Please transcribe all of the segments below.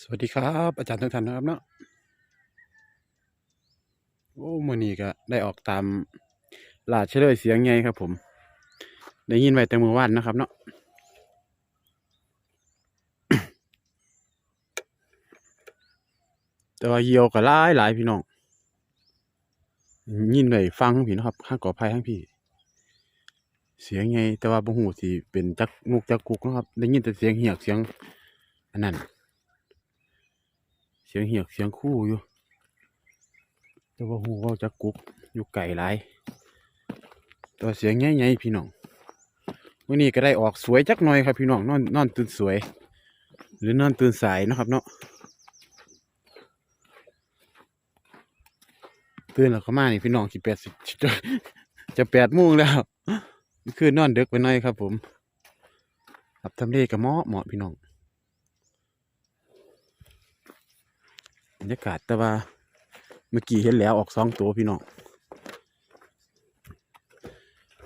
สวัสดีครับ อาจารย์ทุกท่านนะครับเนาะโอ้มื่อนี้ก็ได้ออกตามลาดเฉลยเสียงไงครับผม ได้ยินไว้แต่มือวานนะครับเนาะแต่ว่าเยียวก็หลายหลายพี่น้องยินไว้ฟังทั้งพี่นะครับข้างก่อภัยทั้งพี่ เสียงไงแต่ว่าบ่ฮู้สิเป็นจักมุกจักกุกนะครับ ได้ยินแต่เสียงเหียกเสียงอันนั้น สียงเหียกเสียงคู่อยู่ แต่ว่าหูเว่าจะกุกอยู่ไก่หลายตัวเสียงใหญ่ๆพี่น้องวันนี้ก็ได้ออกสวยจักหน่อยครับพี่น้องนอนนอนตื่นสวย หรือนอนตื่นสายนะครับเนาะตื่นแล้วก็มานี่พี่น้องสิแปดสิจะแปดโมงแล้วคือนอนเด็กไปหน่อยครับผมครับทำเลกับเหมาะเหมาะพี่น้อง รรยากาศแต่ว่าเมื่อกี้เห็นแล้วออกสองตัวพี่น้อง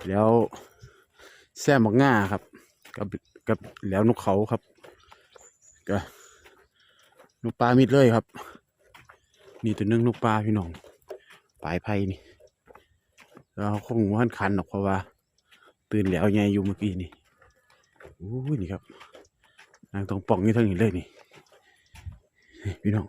แล้วแซมบักง่าครับ กับกับแล้วนกเขาครับก็นกปลามิดเลยครับมีตัวนึงนกปลาพี่น้องปลายไผ่นี่แล้วเขาคงว่านคันหรอกเพราะว่า ตื่นแล้วไงอยู่เมื่อกี้นี่โอ้ยนี่ครับนางตรงป่องนี่เทั้งนี้เลยนี่พี่น้อง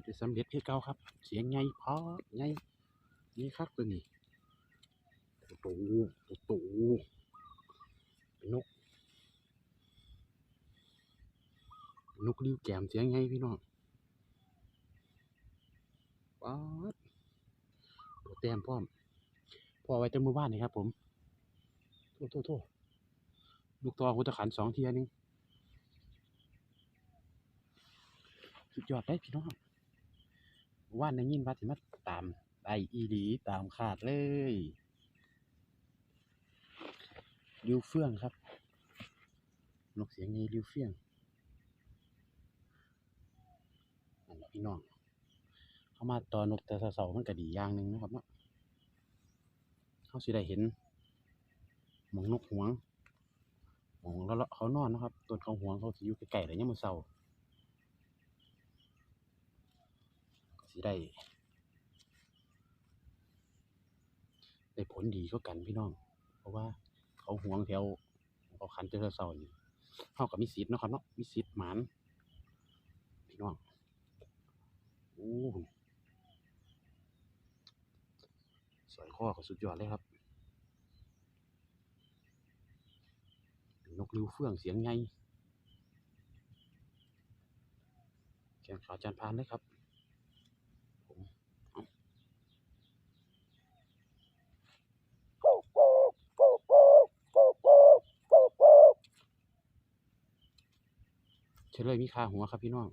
ดได้สำเร็จคือเก่าครับ เสียงไงพอไงนี่ครับตัวนี้ตัวโตตัวตเป็นนกนกริ้วแก้มเสียงไงพี่น้องป๊าดตัวแต้มพร้อมพอไว้แตั้งมือบ้านนี่ครับ ผมโทษโทษโทษลูกตัวหุตะขันสองเทียนึงสุดยอดได้พี่น้อง ว่านในยินว่าสิมาตามได้อีดีตามขาดเลยริวเฟื่องครับนกเสียงนี้ริวเฟื่องนั่นแหละพี่น้องเข้ามาตอนนกแต่เสามันก็ดีอย่างหนึ่งนะครับเนาะเขาสิได้เห็นหมองนกหวงหมองแล้วเขานอนนะครับต้นเขาหวงเขาสิอยู่ไกลๆเลยยังมือเสา ก็สิ ได้ได้ผลดีก็กันพี่น้อง เพราะว่าเขาห่วงแถวเขาคันเจอเสาๆนี่เขากับมีสิทธิ์เนะครับเนาะมีสิทธิ์หมานพี่น้องโอ้สอยข้อก็สุดยอดเลยครับนกริ้วเฟื่องเสียงไงแขนขาจานพานเลยครับ เฉลยมีคาหัวครับพี่น้อง